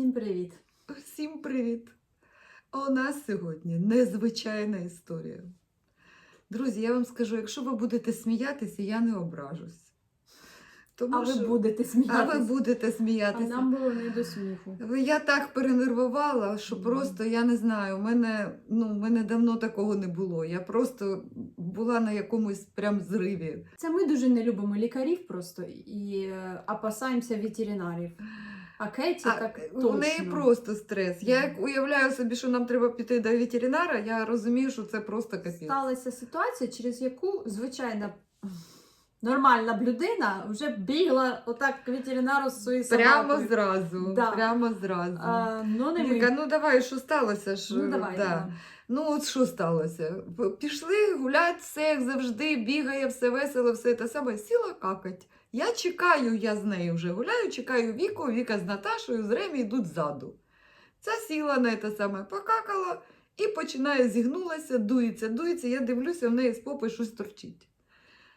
Всім привіт! Всім привіт! А у нас сьогодні незвичайна історія. Друзі, я вам скажу, якщо ви будете сміятися, я не ображусь. Тому А ви що- будете а ви будете А сміятися. нам було не до сміху. Я так перенервувала, що Мгм. просто я не знаю. У мене, ну, мене давно такого не було. Я просто була на якомусь прям зриві. Це ми дуже не любимо лікарів просто і е, опасаємося ветеринарів. А Кеті А, так у точно. неї просто стрес. Я як уявляю собі, що нам треба піти до ветеринара, я розумію, що це просто капець. сталася ситуація, через яку звичайна нормальна б людина вже бігла отак к ветеринару з своєю Прямо зразу. Да. Прямо зразу. А, ну не Віка, ми. ну давай, що сталося? ж? Ну давай. да. да. Ну, от що сталося? Пішли гулять, все як завжди, бігає, все весело, все те саме. Сіла какать. Я чекаю, я з нею вже гуляю, чекаю Віку, Віка з Наташою, з Ремі йдуть ззаду. Ця сіла на те саме, покакала і починає зігнулася, дується, дується. Я дивлюся, в неї з попи щось торчить.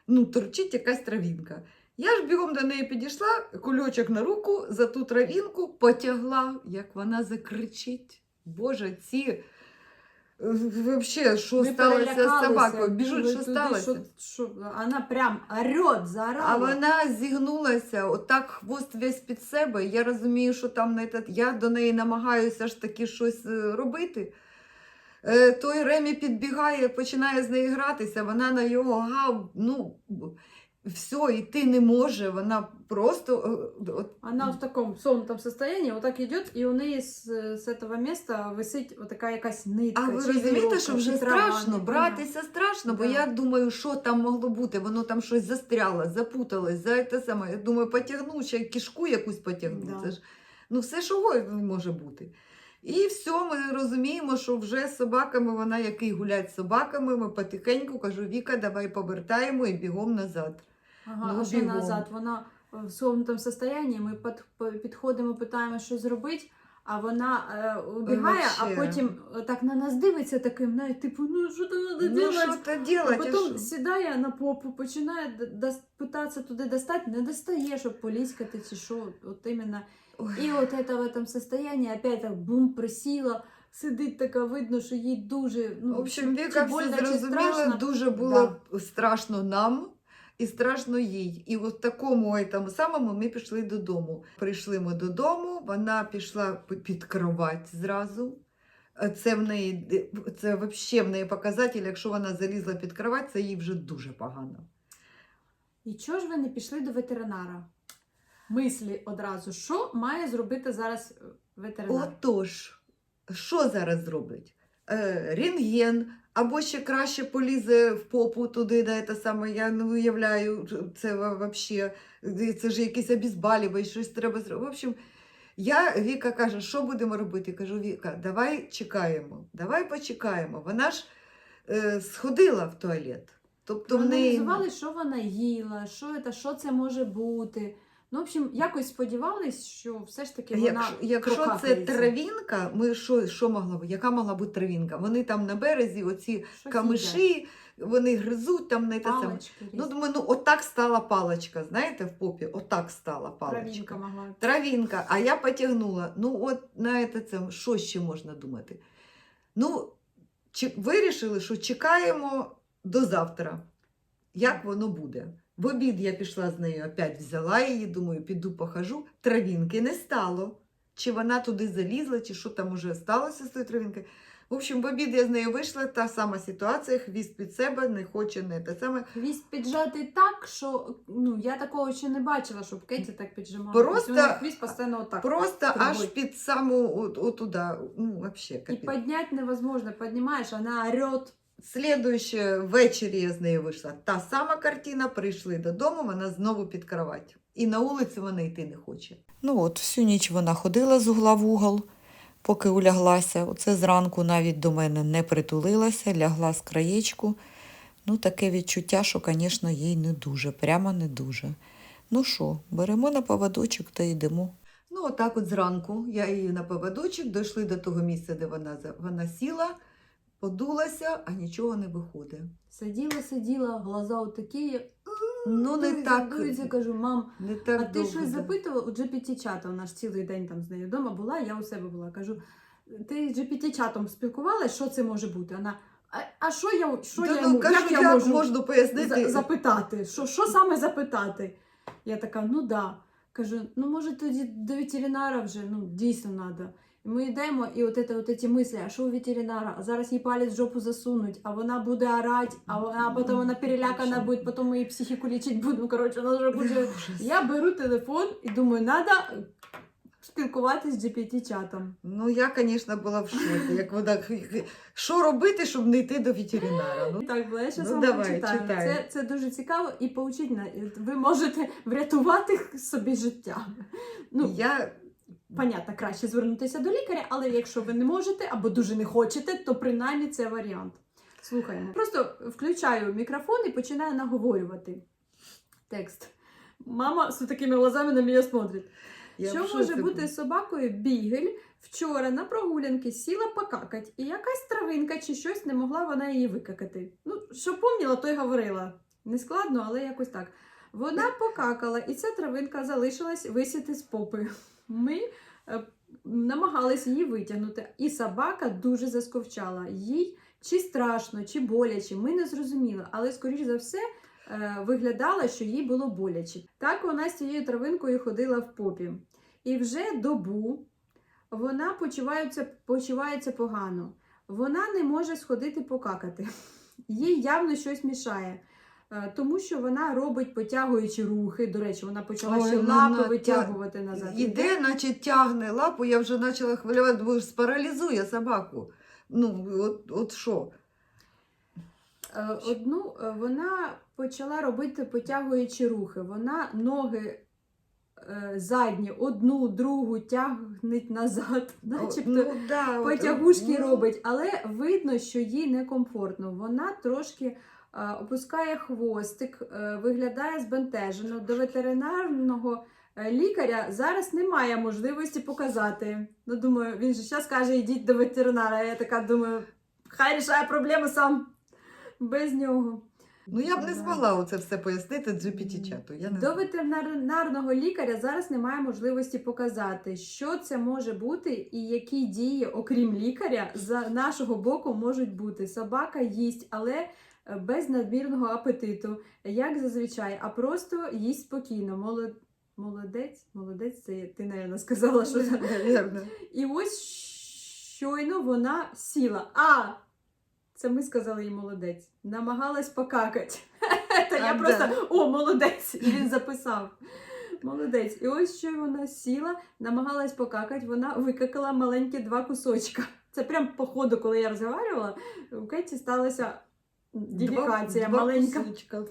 Ну, торчить якась травінка. Я ж бігом до неї підійшла, кульочок на руку, за ту травінку потягла, як вона закричить. Боже, ці. Взагалі, що Ми сталося з собакою? Біжуть, що сталося? Що, що, вона прям орет, заорала. А вона зігнулася, отак хвост весь під себе. Я розумію, що там не те. Я до неї намагаюся ж таки щось е, робити. Е, Той Ремі підбігає, починає з нею гратися, вона на його гав, ну все, йти не може. Вона просто е, Она в таком сонном состоянии вот так идет, и у неї з, з этого места висить вот така якась нитка. А ви розумієте, що вже страшно, братися страшно, бо Да. я думаю, що там могло бути. Воно там щось застряло, запуталось, за те саме. Я думаю, потягну, ще кішку якусь потягну. Да. Це ж ну все що може бути. І все, ми розуміємо, що вже з собаками вона який гулять з собаками. Ми потихеньку кажу, Віка, давай повертаємо і бігом назад. Ага, а що назад? Вона в сонному состоянні, ми під, підходимо, питаємо, що зробити, а вона е, убігає, а потім так на нас дивиться таким, навіть, типу, ну що там треба Ну делать? а потім сідає на попу, починає питатися туди достати, не достає, щоб поліскати чи що. От іменно. І от это в этом состоянии опять так бум присіла, сидить така, видно, що їй дуже. Ну, В общем, Віка все зрозуміла, дуже було страшно нам і страшно їй. І от такому этому самому ми пішли додому. Прийшли ми додому, вона пішла під кровать зразу. Е, Це в неї це взагалі в неї показатель, якщо вона залізла під кровать, це їй вже дуже погано. І чого ж ви не пішли до ветеринара? Мислі одразу, що має зробити зараз е, ветеринар? Отож, що зараз зробить? Е, рентген, або ще краще полізе в попу туди, де те саме, я не уявляю, це взагалі, це ж якийсь обізбалювач, щось треба зробити. В общем, я, Віка каже, що будемо робити? Кажу, Віка, давай чекаємо, давай почекаємо. Вона ж е, сходила в туалет. Тобто в неї... Що вона їла, що це, що це може бути. Ну, в общем, якось сподівались, що все ж таки вона Якщо, якщо це прокапається. травінка, ми що, що могла бути? Яка могла бути травінка? Вони там на березі, оці Щось камиші, вони гризуть там не те саме. палички Ну, різні. думаю, ну отак стала паличка, знаєте, в попі, отак стала Травінка могла. Травінка, а я потягнула. Ну, от знаєте, це що ще можна думати? Ну, чи, вирішили, що чекаємо до завтра. Як воно буде? В обід я пішла з нею, опять взяла її, думаю, піду похожу. Травінки не стало. Чи вона туди залізла, чи що там уже сталося з тою травінкою. В общем, в обід я з нею вийшла, та сама ситуація, хвіст під себе, не хоче, не те саме. Хвіст піджатий так, що ну я такого ще не бачила, щоб Кеті так піджимала. Просто- Тобто неї хвіст постійно отак. Просто Трубой. аж під саму от, отуда. Ну, вообще, І підняти невозможно, піднімаєш, вона орет. Слідуюче ввечері я з нею вийшла. Та сама картина, прийшли додому, вона знову під кровать. І на вулицю вона йти не хоче. Ну от, всю ніч вона ходила з угла в угол, поки уляглася. Оце зранку навіть до мене не притулилася, лягла з краєчку. Ну, таке відчуття, що, звісно, їй не дуже, прямо не дуже. Ну що, беремо на поводочок та йдемо. Ну, отак от зранку я її на поводочок, дійшли до того місця, де вона, вона сіла, подулася, а нічого не виходить. Сиділа, сиділа, глаза отакі. Ну, не так. дується, кажу, мам, Не так а ти довго, щось да. запитувала? У GPT-чата, вона ж цілий день там з нею вдома була, я у себе була. Кажу, ти з GPT-чатом спілкувалась, що це може бути? Вона, а, а що я, що Та я ну, йому, кажу, як я як можу можна пояснити? за- запитати? Що, що саме запитати? Я така, ну да. Кажу, ну може тоді до ветеринара вже ну, дійсно треба. Ми йдемо, і от, це, от ці мислі, а що у ветеринара? А зараз їй палець в жопу засунуть, а вона буде орати, а, вона, а потім вона перелякана буде, потім ми її психіку лічити будемо. Коротше, вона вже буде. Я беру телефон і думаю, треба спілкуватися з GPT-чатом. Ну, я, звісно, була в шокі. Як вона... Що робити, щоб не йти до ветеринара? Ну, Так, бо я зараз Ну, вам читай. Це, це дуже цікаво і поучительно. Ви можете врятувати собі життя. Ну, я... понятно, краще звернутися до лікаря, але якщо ви не можете або дуже не хочете, то принаймні це варіант. Слухаємо. Просто включаю мікрофон і починаю наговорювати текст. Мама з такими глазами на мене смотрить. я Що може бути з собакою бігель? Вчора на прогулянки сіла покакать, і якась травинка чи щось не могла вона її викакати. Ну, що помніла, то й говорила. Не складно, але якось так. Вона покакала, і ця травинка залишилась висіти з попи. Ми е, намагались її витягнути, і собака дуже засковчала. Їй чи страшно, чи боляче, ми не зрозуміли, але, скоріш за все, е, виглядало, що їй було боляче. Так вона з цією травинкою ходила в попі. І вже добу вона почувається, почувається погано. Вона не може сходити покакати. Їй явно щось мішає. Е, Тому що вона робить потягуючі рухи. До речі, вона почала Ой, ще ну, лапи на- витягувати назад. Іде, наче тягне лапу, я вже почала хвилювати, бо ж спаралізує собаку. Ну, от, от що? Е, Одну е, вона почала робити потягуючі рухи. Вона ноги задні, одну, другу тягнеть назад, начебто ну, да, потягушки ну, робить, але видно, що їй некомфортно. Вона трошки опускає хвостик, е, виглядає збентежено. До ветеринарного е, лікаря зараз немає можливості показати. Ну, думаю, він же зараз каже, йдіть до ветеринара. Я така думаю, хай рішає проблему сам без нього. Ну, я б не змогла оце все пояснити GPT-чату. Я не До ветеринарного лікаря зараз немає можливості показати, що це може бути і які дії, окрім лікаря, за нашого боку можуть бути. Собака їсть, але без надмірного апетиту, як зазвичай, а просто їсть спокійно. Молод... Молодець, молодець, це ти, напевно, сказала, що це. І ось щойно вона сіла. А! Це ми сказали їй молодець. Намагалась покакати. Та я просто о, молодець! І він записав. Молодець. І ось що вона сіла, намагалась покакати, вона викакала маленькі два кусочка. Це прям по ходу, коли я розмовляла, у Кеті сталася дефікація два, маленька. Два кусочка.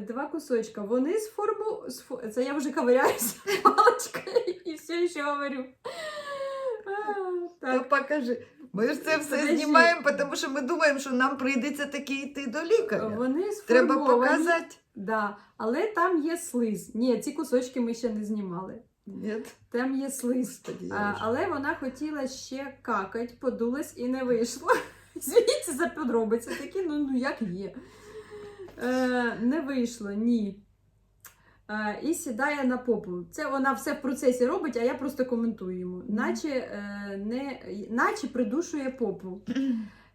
Два кусочка. Вони з форму. З фо... Це я вже ковиряюся паличкою і все ще говорю. Так. покажи. Ми ж це все Подожди. знімаємо, тому що ми думаємо, що нам прийдеться таки йти до лікаря. Вони Треба показати. Да. Але там є слиз. Ні, ці кусочки ми ще не знімали. Ні. Там є слиз. Господи, А, але вона хотіла ще какать, подулась і не вийшло. Звідси за подробиці такі, ну, ну як є. Е, не вийшло, ні. Е, і сідає на попу. Це вона все в процесі робить, а я просто коментую йому. Наче, е, не, наче придушує попу.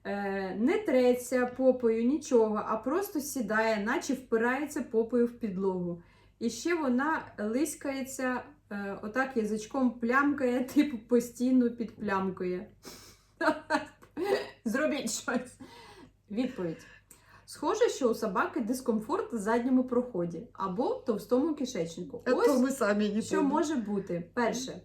Е, не треться попою, нічого, а просто сідає, наче впирається попою в підлогу. І ще вона лискається, е, отак язичком плямкає, типу постійно підплямкує. Зробіть щось. Відповідь. Схоже, що у собаки дискомфорт в задньому проході або в товстому кишечнику. А то ми самі не що помнимо. може бути. Перше,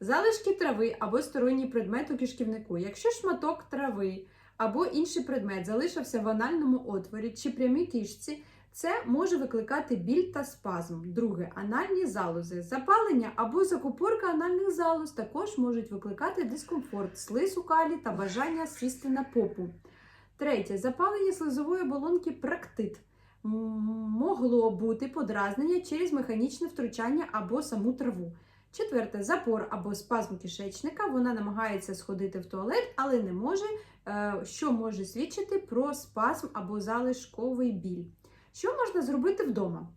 Залишки трави або сторонній предмет у кишківнику. Якщо шматок трави або інший предмет залишився в анальному отворі чи прямій кишці, це може викликати біль та спазм. Друге, анальні залози. Запалення або закупорка анальних залоз також можуть викликати дискомфорт, слиз у калі та бажання сісти на попу. Третє, запалення слизової оболонки практит. Могло бути подразнення через механічне втручання або саму траву. Четверте, запор або спазм кишечника. Вона намагається сходити в туалет, але не може, е, що може свідчити про спазм або залишковий біль. Що можна зробити вдома?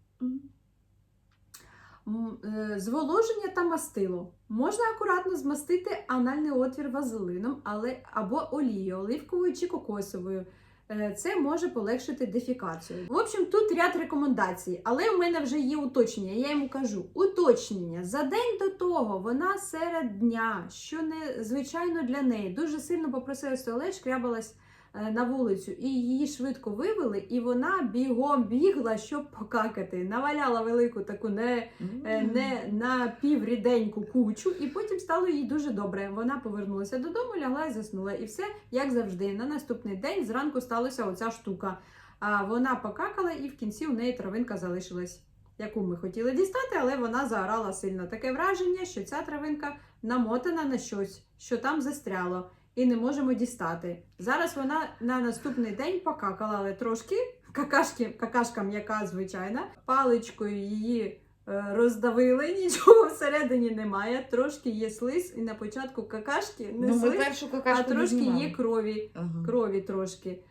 Е, Зволоження та мастило. Можна акуратно змастити анальний отвір вазелином але, або олією, оливковою чи кокосовою. Е, Це може полегшити дефікацію. В общем, тут ряд рекомендацій, але в мене вже є уточнення. Я йому кажу: уточнення за день до того вона серед дня, що не звичайно для неї, дуже сильно попросила туалет, шкрябалась на вулицю, і її швидко вивели, і вона бігом бігла, щоб покакати. Наваляла велику таку не е, не на півріденьку кучу, і потім стало їй дуже добре. Вона повернулася додому, лягла і заснула. І все як завжди. На наступний день зранку сталася оця штука. А вона покакала, і в кінці у неї травинка залишилась, яку ми хотіли дістати, але вона заорала сильно. Таке враження, що ця травинка намотана на щось, що там застряло, і не можемо дістати. Зараз вона на наступний день покакала, але трошки какашки, какашка м'яка, звичайна, паличкою її е, роздавили, нічого всередині немає. Трошки є слиз, і на початку какашки не Ну, слиз, першу а какашку не трошки знімали. є крові. Ага. Крові трошки.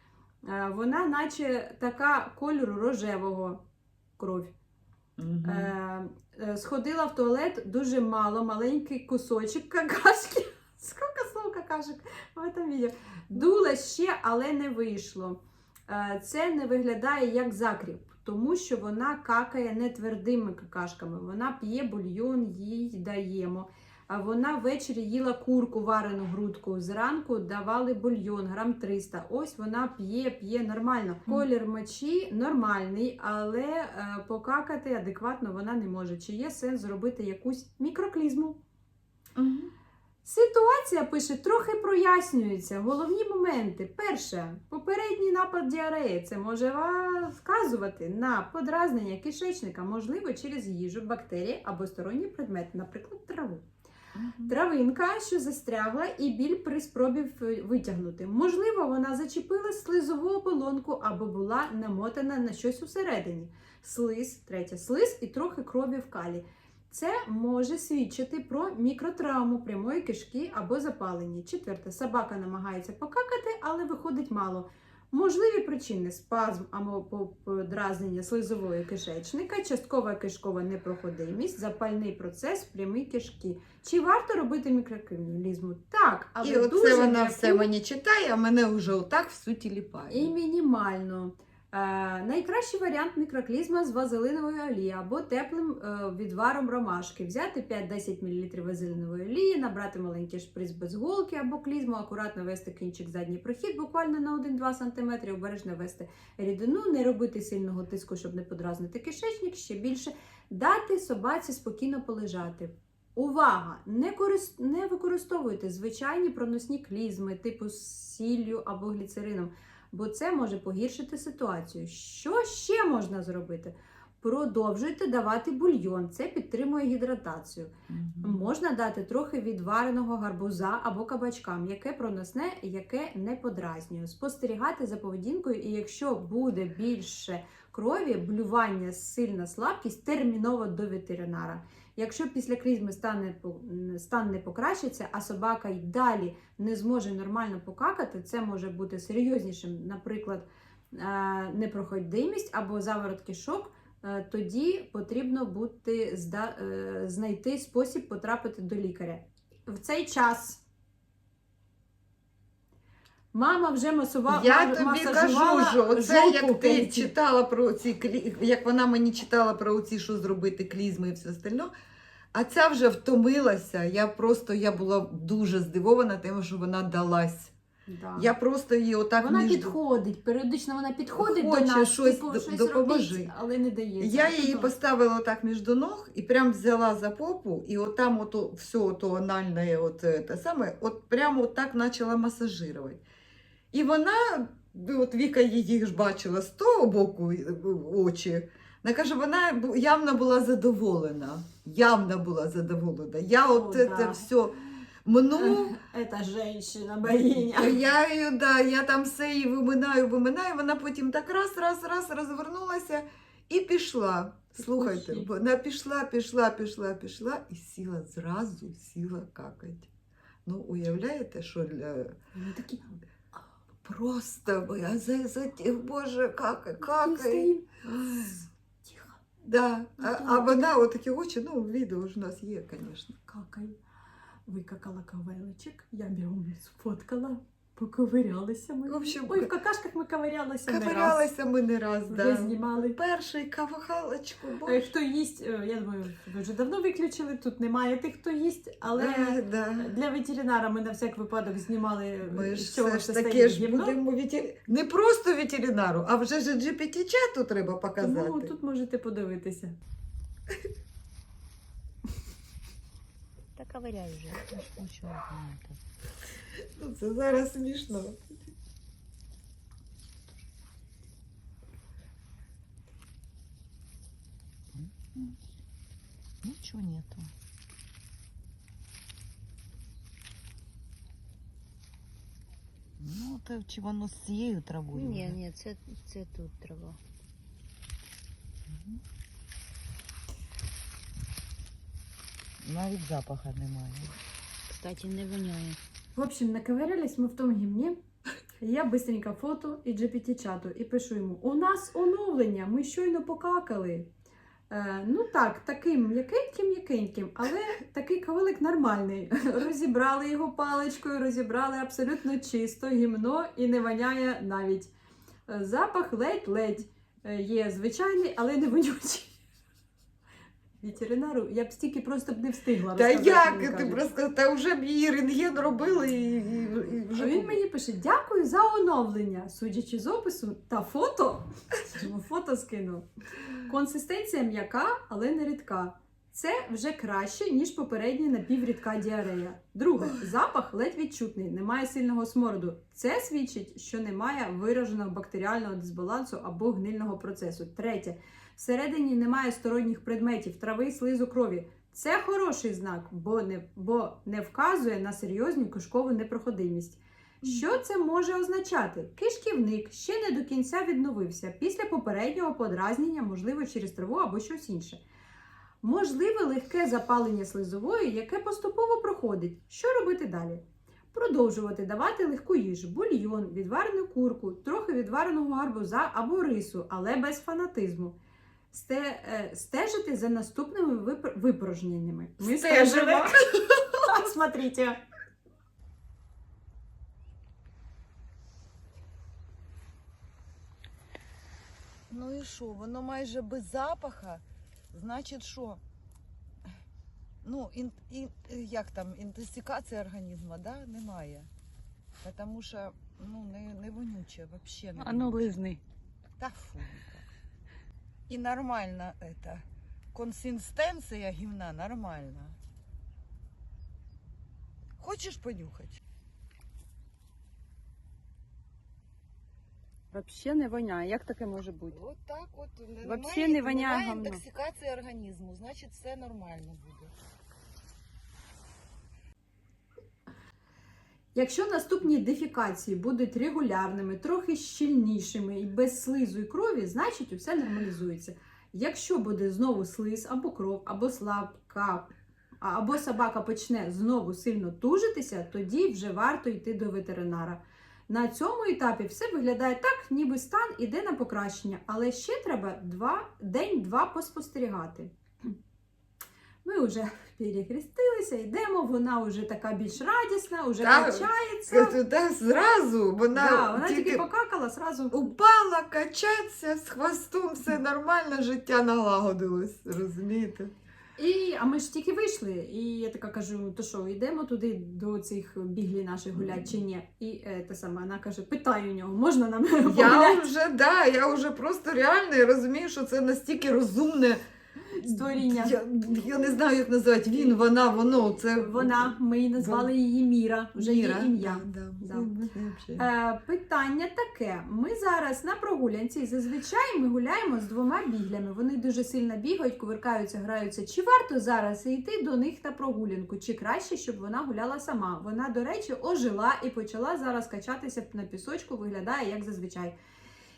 Е, Вона, наче така кольору рожевого кров. Е, Сходила в туалет дуже мало, маленький кусочок какашки. Скільки в этом відео. Дула ще, але не вийшло. Е, Це не виглядає як закріп, тому що вона какає не твердими какашками. Вона п'є бульйон, їй даємо. А вона ввечері їла курку, варену грудку. Зранку давали бульйон, грам 300. Ось вона п'є, п'є нормально. Колір мочі нормальний, але е, покакати адекватно вона не може. Чи є сенс зробити якусь мікроклізму? Мгм. Ситуація пише трохи прояснюється. Головні моменти. Перше, попередній напад діареї. Це може вказувати на подразнення кишечника, можливо, через їжу, бактерії або сторонні предмети, наприклад, траву. Травинка, що застрягла, і біль при спробі витягнути. Можливо, вона зачепила слизову оболонку або була намотана на щось усередині. Слиз, третє, слиз і трохи крові в калі. Це може свідчити про мікротравму прямої кишки або запалення. Четверте, собака намагається покакати, але виходить мало. Можливі причини спазм або подразнення слизової кишечника, часткова кишкова непроходимість, запальний процес в прямій кишки. Чи варто робити мікроклізму? Так, але І дуже оце вона м'яку все мені читає, а мене вже отак в суті ліпає. і мінімально. Е, найкращий варіант мікроклізма з вазелинової олії або теплим е, відваром ромашки. Взяти 5-10 мл вазелинової олії, набрати маленький шприц без голки або клізму, акуратно вести кінчик задній прохід буквально на 1-2 см, обережно вести рідину, не робити сильного тиску, щоб не подразнити кишечник, ще більше дати собаці спокійно полежати. Увага! Не, корис... не використовуйте звичайні проносні клізми, типу з сіллю або гліцерином, бо це може погіршити ситуацію. Що ще можна зробити? Продовжуйте давати бульйон, це підтримує гідратацію. Мгм. Можна дати трохи відвареного гарбуза або кабачка, яке проносне, яке не подразнює. Спостерігати за поведінкою, і якщо буде більше крові, блювання, сильна слабкість, терміново до ветеринара. Якщо після клізми стане по- стан не покращиться, а собака й далі не зможе нормально покакати, це може бути серйознішим, наприклад, е, непроходимість або заворот кишок, е, тоді потрібно бути е, знайти спосіб потрапити до лікаря. В цей час мама вже масувала Я тобі кажу, що оце як ти читала про ці клі... як вона мені читала про ці, що зробити клізми і все остальне. А ця вже втомилася. Я просто я була дуже здивована тим, що вона далась. Да. Я просто її отак Вона між... підходить, періодично вона підходить Хоче до нас, щось типу, щось допоможи. робіть, але не дається. Я її Тобто, поставила так між до ног і прям взяла за попу, і от там ото, все ото анальне, от, е, те саме, от прямо от так почала масажирувати. І вона, от Віка її ж бачила з того боку е, очі. Вона каже, вона бу- явно була задоволена. Явно була задоволена. Я от О, це да. все мну. Эта женщина, богиня. Я її, да, я там все її виминаю, виминаю, вона потім так раз, раз, раз розвернулася і пішла. Слухайте, Слухай. вона пішла, пішла, пішла, пішла і сіла зразу, сіла какать. Ну, уявляєте, що для. Вони такі Просто ви, а за, за ті- боже, какай, какай. Стоїм. Ай, Тихо, Да. А, Так. а вона отакі очі, ну, відео ж у нас є, звісно. какай. Викакала кавеличок, я бігом сфоткала, Поковирялися ми. В общем, Ой, в какашках ми ковирялися не раз. Ковирялися ми не раз, Вже да. знімали. Перший кавахалочку, Е, боже. Хто їсть, е, я думаю, вже давно виключили, тут немає тих, хто їсть, але Да, да. для ветеринара ми на всяк випадок знімали, е, Ми ж чого все ж состоїть таки ж будемо ветер... не просто ветеринару, а вже ж GPT-чату треба показати. Тому тут можете подивитися. Та ковыряй уже. Ну, это. Ну, Це зараз смішно. Нічого нету. Ну, то чи воно з цією травою? Ні, ні, це, це тут трава. Мгм. Навіть запаха немає. Кстати, не воняє. В общем, наковырялись ми в тому гімні. Я быстренько фото і GPT-чату і пишу йому: у нас оновлення, ми щойно покакали. Е, ну так, таким м'якеньким, м'якеньким, але такий кавелик нормальний. Розібрали його паличкою, розібрали абсолютно чисто, гімно і не воняє навіть. Запах ледь-ледь е, є звичайний, але не вонючий. Ветеринару я б стільки просто б не встигла. Та як ти просто та вже б її рентген робили і, і, і вже А він мені пише: дякую за оновлення. Судячи з опису та фото, фото скинув. Консистенція м'яка, але не рідка. Це вже краще, ніж попередня напіврідка діарея. Друге, запах ледь відчутний, немає сильного смороду. Це свідчить, що немає вираженого бактеріального дисбалансу або гнильного процесу. Третє, всередині немає сторонніх предметів, трави, слизу крові. Це хороший знак, бо не, бо не вказує на серйозну кишкову непроходимість. Що це може означати? Кишківник ще не до кінця відновився після попереднього подразнення, можливо, через траву або щось інше. Можливе легке запалення слизової, яке поступово проходить. Що робити далі? Продовжувати давати легку їжу, бульйон, відварену курку, трохи відвареного гарбуза або рису, але без фанатизму. Сте, е, стежити за наступними випр- випорожненнями. Ми Стежимо. Смотрите. Ну і що, воно майже без запаха. Значить, що? Ну, ін, ін, як там, інтоксикація організму, да? немає. Тому що ну, не, не вонюче, взагалі не А ну лизни. Та фу. І нормальна это, консистенція гімна нормальна. Хочеш понюхати? Взагалі не воняє. Як таке може бути? От так от. Вообще не воняє немає говно. інтоксикації організму, значить все нормально буде. Якщо наступні дефікації будуть регулярними, трохи щільнішими і без слизу і крові, значить усе нормалізується. Якщо буде знову слиз або кров, або слабка, або собака почне знову сильно тужитися, тоді вже варто йти до ветеринара. На цьому етапі все виглядає так, ніби стан іде на покращення, але ще треба два, день-два поспостерігати. Ми вже перехрестилися, йдемо, вона вже така більш радісна, вже Так, качається. Це та зразу вона, Да, вона тільки, тільки покакала, сразу упала качатися з хвостом, все нормально, життя налагодилось, розумієте? І, а ми ж тільки вийшли, і я така кажу: то що, йдемо туди до цих біглі наших гулять чи ні? І е, сама саме, вона каже: питаю у нього, можна нам Я погулять? вже, да, я вже просто реально я розумію, що це настільки розумне Створіння. Я, я не знаю, як назвати. Він, вона, воно. Це Вона, ми її назвали її Міра, вже її ім'я. Да, да. Да. Е, питання таке: ми зараз на прогулянці, і зазвичай ми гуляємо з двома біглями. Вони дуже сильно бігають, кувиркаються, граються. Чи варто зараз йти до них на прогулянку? Чи краще, щоб вона гуляла сама? Вона, до речі, ожила і почала зараз качатися на пісочку, виглядає як зазвичай.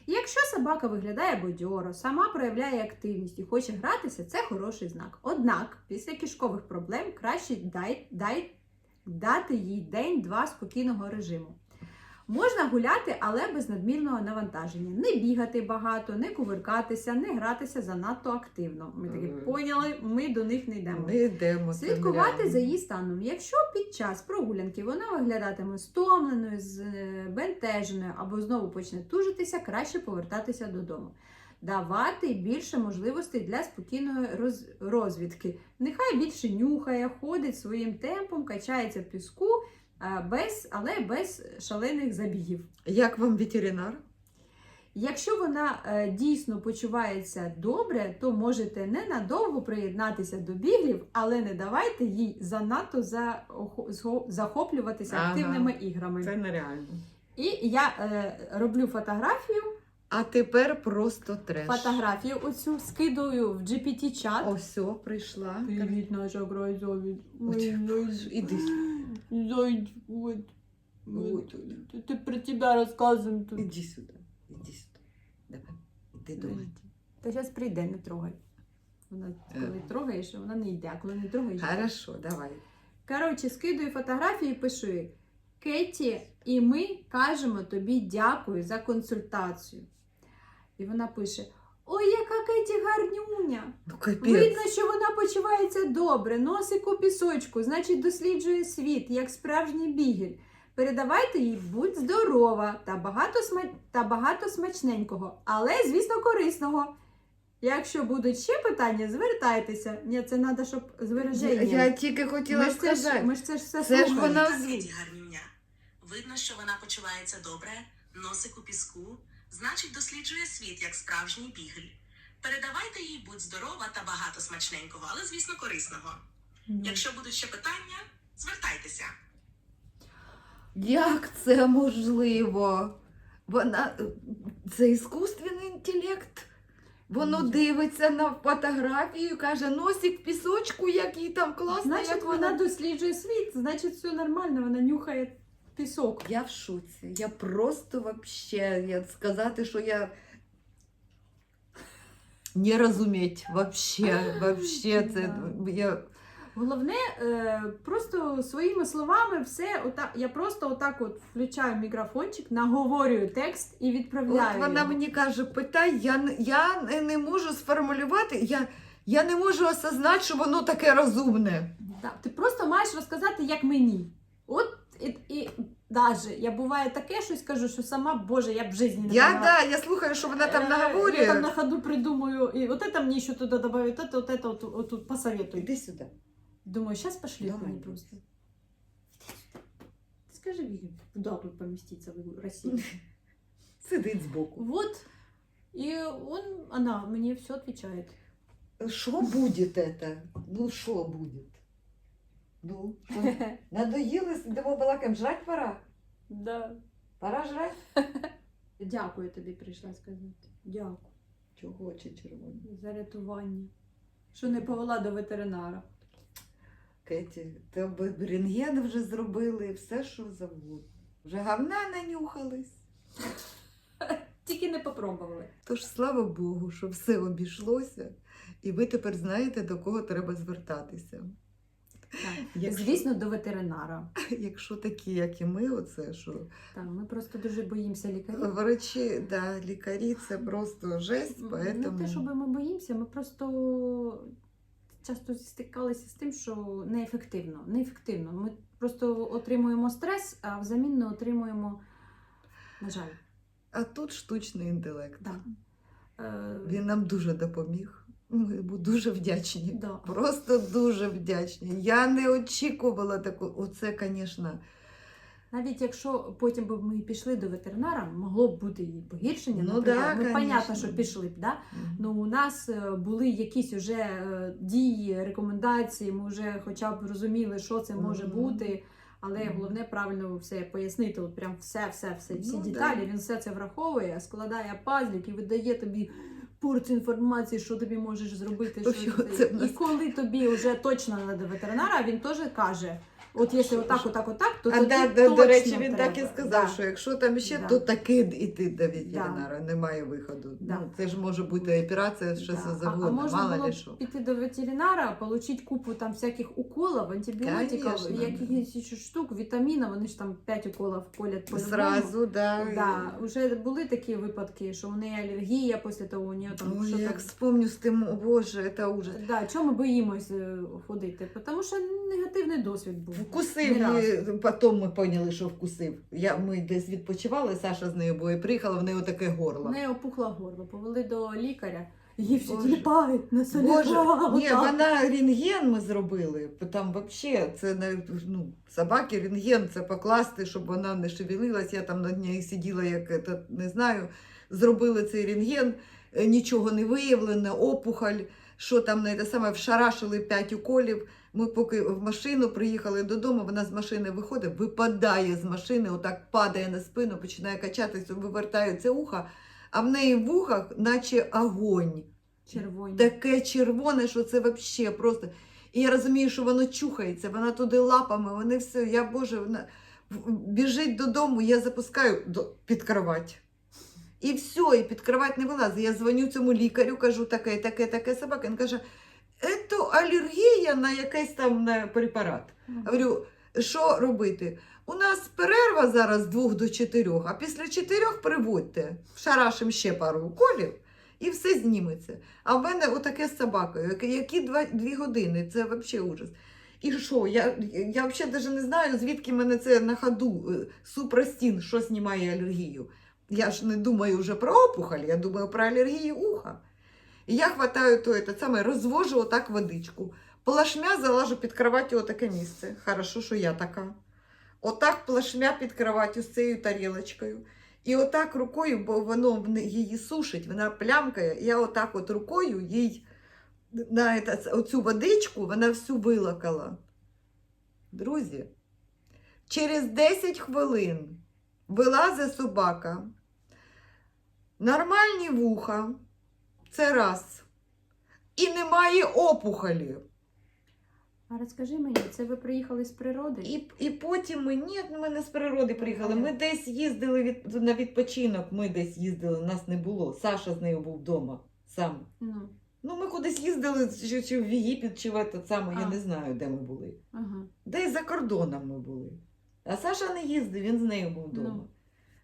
Якщо собака виглядає бодьоро, сама проявляє активність і хоче гратися, це хороший знак. Однак, після кишкових проблем краще дай, дай, дати їй день-два спокійного режиму. Можна гуляти, але без надмірного навантаження. Не бігати багато, не кувиркатися, не гратися занадто активно. Ми таки поняли, ми до них не йдемо. Не йдемо. Слідкувати за її станом. Якщо під час прогулянки вона виглядатиме стомленою, збентеженою або знову почне тужитися, краще повертатися додому. Давати більше можливостей для спокійної роз- розвідки. Нехай більше нюхає, ходить своїм темпом, качається в піску, без, але без шалених забігів. Як вам ветеринар? Якщо вона е, дійсно почувається добре, то можете ненадовго приєднатися до біглів, але не давайте їй занадто за, захоплюватися Ага. активними іграми. Це нереально. І я е, роблю фотографію, А тепер просто треш. фотографію оцю скидаю в GPT-чат. Ось, прийшла. Привіт, наша крайзовіт. От, Іди. Зайдь, от. От, Ти про тебе розказуємо тут. Іди сюди. Іди сюди. Давай. Іди до мене. Та зараз прийде, не трогай. Вона Е. коли трогаєш, вона не йде, а коли не трогаєш. Хорошо, давай. Коротше, скидую фотографії і пишу їй. Кеті, і ми кажемо тобі дякую за консультацію. І вона пише: Ой, яка Кеті гарнюня! Ну капець. Видно, що вона почувається добре, носик у пісочку, значить, досліджує світ, як справжній бігель. Передавайте їй будь здорова та багато, сма... та багато смачненького, але, звісно, корисного. Якщо будуть ще питання, звертайтеся. Ні, це треба, щоб з Я, вираженням. я тільки хотіла ми, ж це ж, ми ж це ж все Це ж слухаємо. вона Кеті гарнюня. Видно, що вона почувається добре, носик у піску, значить досліджує світ як справжній бігель. Передавайте їй будь здорова та багато смачненького, але звісно корисного. Ну. Якщо будуть ще питання, звертайтеся. Як це можливо? Вона це іскусственний інтелект. Воно дивиться на фотографію і каже, носик в пісочку, який там класний. Значить, як вона досліджує світ, значить, все нормально, вона нюхає пісок. Я в шоці. Я просто вообще, я сказати, що я не розуміть вообще, вообще це я Головне, е, просто своїми словами все ота, я просто отак от включаю мікрофончик, наговорюю текст і відправляю. От вона мені каже, питай, я, не- я не- можу сформулювати, я, я не можу осознати, що воно таке розумне. Да, ти просто маєш розказати, як мені. От і, і даже я буває таке щось кажу, що сама Боже, я б в житті не Я, да, я слухаю, що вона там Е, наговорює. Я там на ходу придумаю, і от це мені ще туди добавить, от це, от це, от, от тут посоветуй. Іди сюди. Думаю, сейчас пошли Давай. они просто. Скажи, Виля, куда тут поместиться в России? Сидить збоку. Вот. И он, она мне все отвечает. Що буде це? Ну, що буде? Ну, що? Надоїли, сидимо балакаємо, жрать пора. Да. Пора жрать. Дякую тобі прийшла сказати. Дякую Чого очі червоні? за рятування. Що не повела до ветеринара. Кеті, тебе рентген вже зробили, все, що завгодно. Вже говна нанюхались. Тільки не попробували. Тож слава Богу, що все обійшлося, і ви тепер знаєте, до кого треба звертатися. Так. Якщо- Звісно, до ветеринара. Якщо такі, як і ми, оце що Так, ми просто дуже боїмося лікарів. врачі, да, лікарі це просто жесть, Не поэтому... те, щоб ми боїмося, ми просто часто стикалися з тим, що неефективно. неефективно. Ми просто отримуємо стрес, а взамін не отримуємо, на жаль. А тут штучний інтелект. Да. Е, Він нам дуже допоміг. Ми дуже вдячні. да. Просто дуже вдячні. Я не очікувала таку. Оце, звісно, Навіть якщо потім би ми пішли до ветеринара, могло б бути і погіршення. Ну наприклад. да, ми конечно. понятно, що пішли б, да? Ну, у нас е, були якісь уже е, дії, рекомендації, ми вже хоча б розуміли, що це може Мгм. бути. Але головне правильно все пояснити, от прям все, все, все, всі Ну, да. деталі. Він все це враховує, складає пазлік і видає тобі порцію інформації, що тобі можеш зробити. Що що це? І коли тобі вже точно треба до ветеринара, він теж каже: От якщо отак, отак, отак, то а тоді да, да, точно до речі, він так і сказав, Да. що якщо там ще, Да. то таки іти до ветеринара, немає виходу. Да. Ну, це ж може бути операція, що Да. це А- завгодно, а можна мало було ли б що. піти до ветеринара, отримати купу там всяких уколів, антибіотиків, якихось ще штук, вітамінів, вони ж там 5 уколів колять по Зразу, да. Да, вже були такі випадки, що у неї алергія після того, у неї там Ой, що як там. вспомню з тим, о боже, це ужас. Да, чому ми боїмось е, ходити? Тому що негативний досвід був. Вкусив, Не потім ми поняли, що вкусив. Я, ми десь відпочивали, Саша з нею, бо і приїхала, в неї отаке горло. У неї опухло горло, повели до лікаря. Її всі тіліпають на солі. Боже, ні, вона рентген ми зробили. Там взагалі це не ну, собаки рентген, це покласти, щоб вона не шевелилась. Я там над нею сиділа, як это, не знаю. Зробили цей рентген, нічого не виявлено, опухоль, що там не те саме, вшарашили 5 уколів. Ми поки в машину приїхали додому, вона з машини виходить, випадає з машини, отак падає на спину, починає качатися, вивертається ухо, а в неї в ухах, наче огонь Червоні. таке червоне, що це взагалі просто. І я розумію, що воно чухається, вона туди лапами, вони все, я Боже, вона біжить додому, я запускаю до, під кровать. І все, і під кровать не вилазить. Я дзвоню цьому лікарю, кажу, таке, таке, таке собака. Він каже, це алергія на якийсь там на препарат. Мгм. Говорю, що робити? У нас перерва зараз з двох до чотирьох, а після чотирьох приводьте, шарашим ще пару уколів і все зніметься. А в мене отаке з собакою, які- два, дві години, це взагалі ужас. І що? Я, я взагалі навіть не знаю, звідки мене це на ходу е, супрастін, що знімає алергію. Я ж не думаю вже про опухоль, я думаю про алергію уха. І я хватаю то, це саме, розвожу отак водичку. Плашмя залажу під кроваттю отаке місце. Хорошо, що я така. Отак плашмя під кроваттю з цією тарілочкою. І отак рукою, бо воно її сушить, вона плямкає. Я отак от рукою їй на оцю водичку вона всю вилакала. Друзі, через 10 хвилин вилазить собака. Нормальні вуха. Це раз. І немає опухолі. А розкажи мені, це ви приїхали з природи? І, і потім ми, ні, ми не з природи приїхали. Ми десь їздили від, на відпочинок, ми десь їздили, нас не було. Саша з нею був вдома сам. Ну, Ну, ми кудись їздили, чи, чи в Єгипет, чи в этот саме, я не знаю, де ми були. ага. Десь за кордоном ми були. А Саша не їздив, він з нею був вдома. Ну.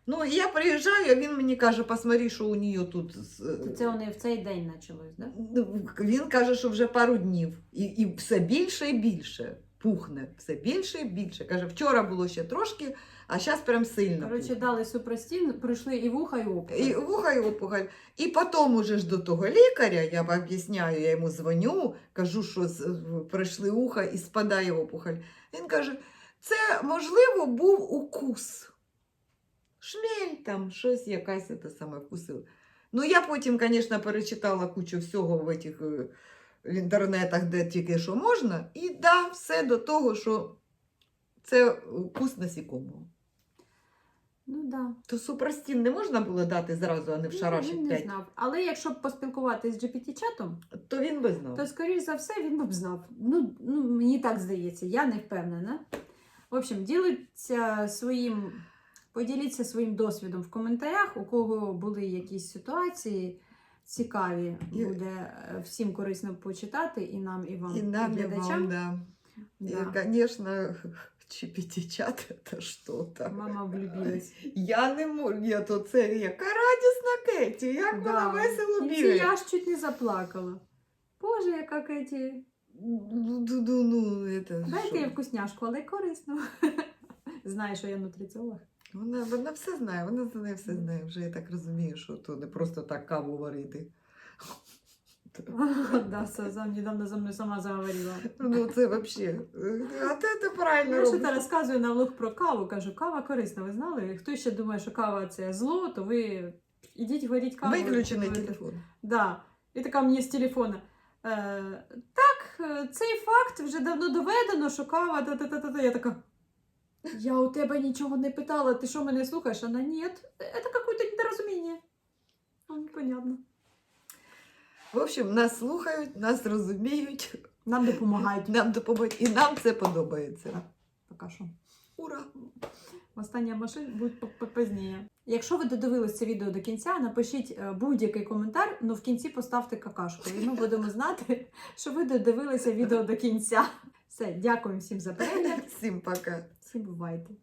Ну, я приїжджаю, а він мені каже, посмотри, що у нее тут. з- То це вони в цей день почалось, да? Ну, Він каже, що вже пару днів. І, і все більше і більше пухне. Все більше і більше. Каже, вчора було ще трошки, а зараз прям сильно. Коротше, дали супрастін, пройшли і вуха, і опухоль. І вуха і опухоль. І потім уже ж до того лікаря, я вам об'ясняю, я йому дзвоню, кажу, що пройшли уха і спадає опухоль. Він каже, це, можливо, був укус. Шмель там, щось якась це саме вкусила. Ну, я потім, звісно, перечитала кучу всього в этих, е, в інтернетах, де тільки що можна, і да, все до того, що це укус насікомого. Ну да. То супрастін не можна було дати зразу, а не Ну, вшарашить він не п'ять. знав. Але якщо б поспілкуватися з GPT-чатом, То він би знав. то, скоріш за все, він би б знав. Ну, ну, мені так здається, я не впевнена. В общем, діліться своїм, поділіться своїм досвідом в коментарях, у кого були якісь ситуації цікаві. Буде е, всім корисно почитати, і нам, і вам, І нам, і вам, да. Да. И, конечно, GPT-чат это что-то. Мама влюбилась. Я не можу, ні, то це яка радісна Кеті, як вона весело І це бігає. я ж чуть не заплакала. Боже, яка Кеті. Ну, ну, ну, это Дайте що? їй вкусняшку, але корисно. Знає, що я нутриціолог. Вона, вона все знає, вона за неї все знає. Вже я так розумію, що то не просто так каву варити. Да, сам недавно за мною сама заговорила. Ну, це взагалі. А ти це правильно Я робиш. розказую на влог про каву, кажу, кава корисна, ви знали? Хто ще думає, що кава це зло, то ви ідіть варіть каву. Виключений телефон. Да. І така мені з телефона. Е, так, е, цей факт вже давно доведено, що кава та-та-та-та. Я така. Я у тебе нічого не питала, ти що мене слухаєш? Вона ні, це какое-то недорозуміння. Ну, Понятно. В общем, нас слухають, нас розуміють, Нам допомагають. нам допомагають, і нам це подобається. Какашу. Ура! Остання машин будуть по- по- пізніше. Якщо ви додивились це відео до кінця, напишіть е, будь-який коментар, ну в кінці поставте какашку. І ми будемо знати, що ви додивилися відео до кінця. Все, дякую всім за перегляд. Всім пока! Всім!